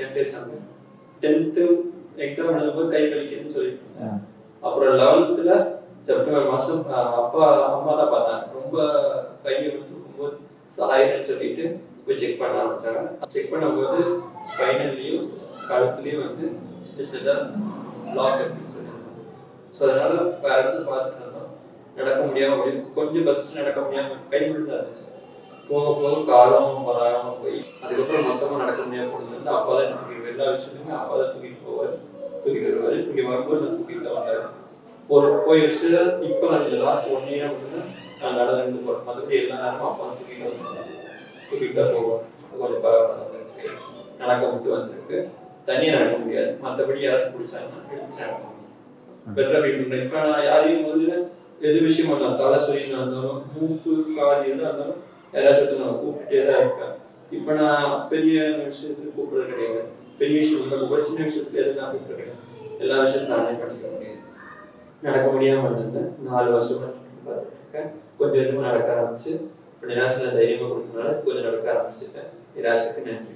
என் பேர் சாமி. Tenth exam எழுதும்போது கை வலிக்குதுன்னு சொல்லிட்டு. அப்புறம் லெவல்த்தில் செப்டம்பர் மாதம் அப்பா அம்மா தான் பார்த்தாங்க. ரொம்ப கை ரொம்ப சாயம்னு சொல்லிட்டு போய் செக் பண்ண ஆரம்பிச்சாங்க. செக் பண்ணும்போது ஸ்பைனல்லையும் கழுத்துலையும் வந்து சின்ன சின்னதாக லாக் இருக்குன்னு சொல்லியிருந்தாங்க. ஸோ அதனால வேற இடத்துல பார்த்துட்டு இருந்தோம். நடக்க முடியாம முடியும் கொஞ்சம் ஃபர்ஸ்ட் நடக்க முடியாம கை மட்டும் தான் இருந்துச்சு போக போக காலம் வராம போய் அதுக்கப்புறம் மொத்தமா நடக்க முடியாம போனது அப்பா தான் எனக்கு எல்லா விஷயத்துலையுமே அப்பா தான் தூக்கிட்டு போவார் தூக்கிட்டு வருவார் இங்கே வரும்போது நான் தூக்கிட்டு தான் வந்தாரு ஒரு போயிடுச்சு இப்போ நான் இந்த லாஸ்ட் ஒன் இயர் மட்டும் நான் நடந்து போகிறேன் மற்றபடி எல்லா நேரமும் அப்பா தூக்கிட்டு வந்து தூக்கிட்டு தான் போவோம் கொஞ்சம் பரவாயில்ல நடக்க மட்டும் வந்திருக்கு தனியாக நடக்க முடியாது மற்றபடி யாராச்சும் பிடிச்சாங்கன்னா பிடிச்சு நடக்க முடியும் பெட்டரா வீட்டு இப்போ நான் யாரையும் முதல்ல எது விஷயமா இருந்தாலும் தலை சுயினா இருந்தாலும் மூக்கு எதாக இருந்தாலும் யாராச்சும் நான் கூப்பிட்டுட்டே தான் இருப்பேன் இப்போ நான் பெரிய விஷயத்துக்கு கூப்பிடுறது கிடையாது பெரிய விஷயம் சின்ன விஷயத்துக்கு எதுவும் நான் கிடையாது எல்லா விஷயத்தையும் நானே பண்ணிக்க முடியும். நடக்க முடியாம வந்திருந்தேன் நாலு வருஷமா பார்த்துட்டு கொஞ்சம் கொஞ்சமா நடக்க ஆரம்பிச்சு இப்போ நிராசனை தைரியமா கொடுத்தனால கொஞ்சம் நடக்க ஆரம்பிச்சிட்டேன். நிராசுக்கு நன்றி.